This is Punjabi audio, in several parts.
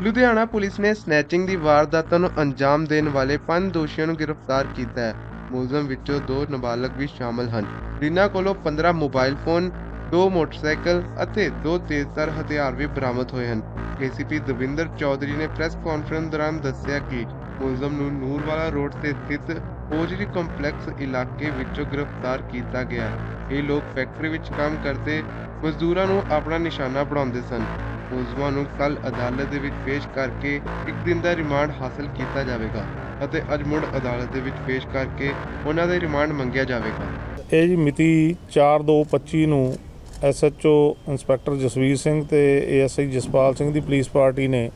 ਲੁਧਿਆਣਾ ਪੁਲਿਸ ਨੇ ਸਨੈਚਿੰਗ ਦੀ ਵਾਰਦਾਤਾਂ ਨੂੰ ਅੰਜਾਮ ਦੇਣ ਵਾਲੇ ਪੰਜ ਦੋਸ਼ੀਆਂ ਨੂੰ ਗ੍ਰਿਫਤਾਰ ਕੀਤਾ ਹੈ। ਮੁਲਜ਼ਮ ਵਿੱਚੋਂ ਦੋ ਨਾਬਾਲਗ ਵੀ ਸ਼ਾਮਲ ਹਨ। ਜਿਨ੍ਹਾਂ ਕੋਲੋਂ 15 ਮੋਬਾਈਲ ਫੋਨ, ਦੋ ਮੋਟਰਸਾਈਕਲ ਅਤੇ ਦੋ ਤੇਜ਼ਧਾਰ ਹਥਿਆਰ ਵੀ ਬਰਾਮਦ ਹੋਏ ਹਨ। ਏਸੀਪੀ ਦਵਿੰਦਰ ਚੌਧਰੀ ਨੇ ਪ੍ਰੈਸ ਕਾਨਫਰੰਸ ਦੌਰਾਨ ਦੱਸਿਆ ਕਿ ਮੁਲਜ਼ਮ ਨੂੰ ਨੂਰਵਾਲਾ ਰੋਡ ਤੇ ਸਥਿਤ ਹੋਜਰੀ ਕੰਪਲੈਕਸ ਇਲਾਕੇ ਵਿੱਚੋਂ ਗ੍ਰਿਫਤਾਰ ਕੀਤਾ ਗਿਆ। ਇਹ ਲੋਕ ਫੈਕਟਰੀ ਵਿੱਚ ਕੰਮ ਕਰਦੇ ਮਜ਼ਦੂਰਾਂ ਨੂੰ ਆਪਣਾ ਨਿਸ਼ਾਨਾ ਬਣਾਉਂਦੇ ਸਨ। ਮੁਲਜ਼ਮਾਂ ਨੂੰ ਕੱਲ ਅਦਾਲਤ ਦੇ ਵਿੱਚ ਪੇਸ਼ ਕਰਕੇ ਇੱਕ ਦਿਨ ਦਾ ਰਿਮਾਂਡ ਹਾਸਲ ਕੀਤਾ ਜਾਵੇਗਾ ਅਤੇ ਅੱਜ ਮੁੜ ਅਦਾਲਤ ਦੇ ਵਿੱਚ ਪੇਸ਼ ਕਰਕੇ ਉਹਨਾਂ ਦਾ ਰਿਮਾਂਡ ਮੰਗਿਆ ਜਾਵੇਗਾ। ਇਹ ਜੀ ਮਿਤੀ 4/2/25 ਨੂੰ ਐਸਐਚਓ ਇੰਸਪੈਕਟਰ ਜਸਵੀਰ ਸਿੰਘ ਤੇ ਏਐਸਆਈ ਜਸਪਾਲ ਸਿੰਘ ਦੀ ਪੁਲਿਸ ਪਾਰਟੀ ਨੇ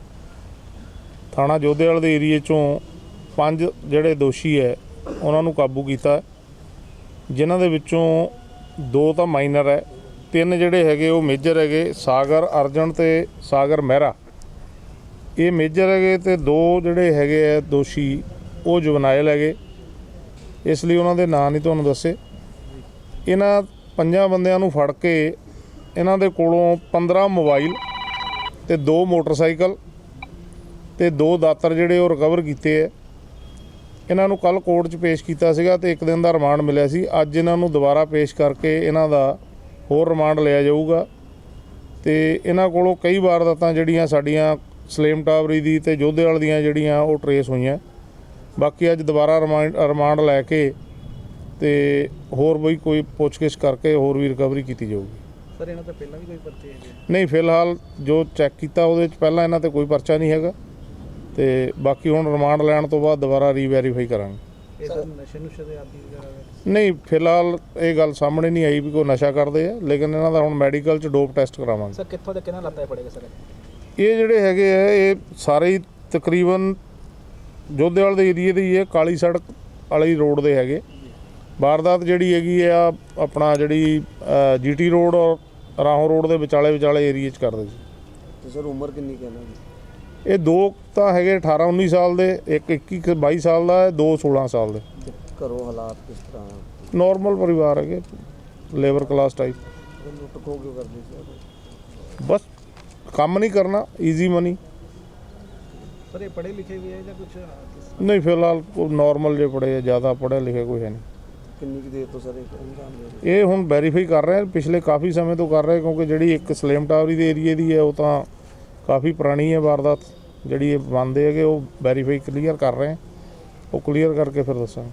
ਥਾਣਾ ਜੋਧੇਵਾਲ ਦੇ ਏਰੀਏ ਚੋਂ ਪੰਜ ਜਿਹੜੇ ਦੋਸ਼ੀ ਹੈ, ਉਹਨਾਂ ਨੂੰ ਕਾਬੂ ਕੀਤਾ। ਜਿਨ੍ਹਾਂ ਦੇ ਵਿੱਚੋਂ ਦੋ ਤਾਂ ਮਾਈਨਰ ਹੈ ਤਿੰਨ ਜਿਹੜੇ ਹੈਗੇ ਉਹ ਮੇਜਰ ਹੈਗੇ, ਸਾਗਰ, ਅਰਜਨ ਤੇ ਸਾਗਰ ਮਹਿਰਾ। ਇਹ ਮੇਜਰ ਹੈਗੇ ਤੇ ਦੋ ਜਿਹੜੇ ਹੈਗੇ ਆ ਦੋਸ਼ੀ, ਉਹ ਜੁਵਨਾਈਲ ਹੈਗੇ। ਇਸ ਲਈ ਉਹਨਾਂ ਦੇ ਨਾਂ ਨਹੀਂ ਤੁਹਾਨੂੰ ਦੱਸੇ। ਇਹਨਾਂ ਪੰਜਾਂ ਬੰਦਿਆਂ ਨੂੰ ਫੜ ਕੇ ਇਹਨਾਂ ਦੇ ਕੋਲੋਂ 15 ਮੋਬਾਈਲ ਤੇ ਦੋ ਮੋਟਰਸਾਈਕਲ ਤੇ ਦੋ ਦਾਤਰ ਜਿਹੜੇ ਉਹ ਰਿਕਵਰ ਕੀਤੇ ਐ ਇਹਨਾਂ ਨੂੰ ਕੱਲ ਕੋਰਟ 'ਚ ਪੇਸ਼ ਕੀਤਾ ਸੀਗਾ ਤੇ ਇੱਕ ਦਿਨ ਦਾ ਰਿਮਾਂਡ ਮਿਲਿਆ ਸੀ। ਅੱਜ ਇਹਨਾਂ ਨੂੰ ਦੁਬਾਰਾ ਪੇਸ਼ ਕਰਕੇ ਇਹਨਾਂ ਦਾ ਹੋਰ ਰਿਮਾਂਡ ਲਿਆ ਜਾਊਗਾ। ਤੇ ਇਹਨਾਂ ਕੋਲੋਂ ਕਈ ਵਾਰਦਾਤਾਂ ਜਿਹੜੀਆਂ ਸਾਡੀਆਂ ਸਲੇਮ ਟਾਵਰੀ ਦੀ ਤੇ ਜੋਧੇਵਾਲ ਦੀਆਂ ਜਿਹੜੀਆਂ ਉਹ ਟਰੇਸ ਹੋਈਆਂ। ਬਾਕੀ ਅੱਜ ਦੁਬਾਰਾ ਰਿਮਾਂਡ ਰਿਮਾਂਡ ਲੈ ਕੇ ਤੇ ਹੋਰ ਵੀ ਕੋਈ ਪੁੱਛਗਿੱਛ ਕਰਕੇ ਹੋਰ ਵੀ ਰਿਕਵਰੀ ਕੀਤੀ ਜਾਊਗੀ। ਸਰ ਇਹਨਾਂ ਤੋਂ ਪਹਿਲਾਂ ਵੀ ਕੋਈ ਪਰਚੇ ਹੈਗੇ ਨਹੀਂ ਫਿਲਹਾਲ ਜੋ ਚੈੱਕ ਕੀਤਾ ਉਹਦੇ ਵਿੱਚ ਪਹਿਲਾਂ ਇਹਨਾਂ ਤੇ ਕੋਈ ਪਰਚਾ ਨਹੀਂ ਹੈਗਾ। ਤੇ ਬਾਕੀ ਹੁਣ ਰਿਮਾਂਡ ਲੈਣ ਤੋਂ ਬਾਅਦ ਦੁਬਾਰਾ ਰੀਵੈਰੀਫਾਈ ਕਰਾਂਗੇ। ਇਹ ਸਰ ਨਸ਼ੇ ਨੁਸ਼ੇ ਦੇ ਆਦੀ ਵਗੈਰਾ ਨੇ। ਨਹੀਂ ਫਿਲਹਾਲ ਇਹ ਗੱਲ ਸਾਹਮਣੇ ਨਹੀਂ ਆਈ ਵੀ ਕੋਈ ਨਸ਼ਾ ਕਰਦੇ ਆ ਲੇਕਿਨ ਇਹਨਾਂ ਦਾ ਹੁਣ ਮੈਡੀਕਲ ਚ ਡੋਪ ਟੈਸਟ ਕਰਾਵਾਂਗੇ। ਸਰ ਕਿੱਥੋਂ ਦੇ ਕਿਹਨਾਂ ਲੱਤਾਂ ਪੜੇਗਾ ਸਰ? ਇਹ ਜਿਹੜੇ ਹੈਗੇ ਆ ਇਹ ਸਾਰੇ ਹੀ ਤਕਰੀਬਨ ਜੋਧੇਵਾਲ ਦੇ ਏਰੀਏ ਦੇ ਹੀ ਹੈ ਕਾਲੀ ਸੜਕ ਵਾਲੀ ਰੋਡ ਦੇ ਹੈਗੇ। ਵਾਰਦਾਤ ਜਿਹੜੀ ਹੈਗੀ ਆ ਆਪਣਾ ਜਿਹੜੀ ਜੀਟੀ ਰੋਡ ਔਰ ਰਾਹੋਂ ਰੋਡ ਦੇ ਵਿਚਾਲੇ ਵਿਚਾਲੇ ਏਰੀਏ 'ਚ ਕਰਦੇ ਸੀ। ਤੇ ਸਰ ਉਮਰ ਕਿੰਨੀ ਕਹਿਣਾ ਜੀ ਇਹ ਦੋ ਤਾਂ ਹੈਗੇ 18 19 ਸਾਲ ਦੇ ਇੱਕ 21 22 ਸਾਲ ਦਾ ਹੈ ਦੋ 16 ਸਾਲ ਦੇ। ਘਰੋਂ ਹਾਲਾਤ ਕਿਸ ਤਰ੍ਹਾਂ? ਨਾਰਮਲ ਪਰਿਵਾਰ ਹੈਗੇ ਲੇਬਰ ਕਲਾਸ ਟਾਈਪ ਇਹ ਲੁੱਟ ਖੋਹ ਕਿਉਂ ਕਰਦੇ ਸੀ ਬਸ ਕੰਮ ਨਹੀਂ ਕਰਨਾ ਈਜ਼ੀ ਮਨੀ ਸਰ ਇਹ ਪੜ੍ਹੇ ਲਿਖੇ ਵੀ ਹੈ ਜਾਂ ਕੁਝ ਨਹੀਂ ਫਿਲਹਾਲ ਨਾਰਮਲ ਜੇ ਪੜੇ ਜ਼ਿਆਦਾ ਪੜ੍ਹਿਆ ਲਿਖਿਆ ਕੋਈ ਹੈ ਨਹੀਂ। ਕਿੰਨੀ ਕੁ ਦੇਰ ਤੋਂ ਸਰ ਇਹ ਹੁਣ ਵੈਰੀਫਾਈ ਕਰ ਰਹੇ ਆ ਪਿਛਲੇ ਕਾਫੀ ਸਮੇਂ ਤੋਂ ਕਰ ਰਹੇ ਕਿਉਂਕਿ ਜਿਹੜੀ ਇੱਕ ਸਲੇਮ ਟਾਵਰੀ ਦੇ ਏਰੀਏ ਦੀ ਹੈ ਉਹ ਤਾਂ ਕਾਫੀ ਪੁਰਾਣੀ ਹੈ ਵਾਰਦਾਤ ਜਿਹੜੀ ਇਹ ਬੰਦੇ ਹੈਗੇ, ਉਹ ਵੈਰੀਫਾਈ ਕਲੀਅਰ ਕਰ ਰਹੇ ਉਹ ਕਲੀਅਰ ਕਰਕੇ ਫਿਰ ਦੱਸਾਂਗੇ।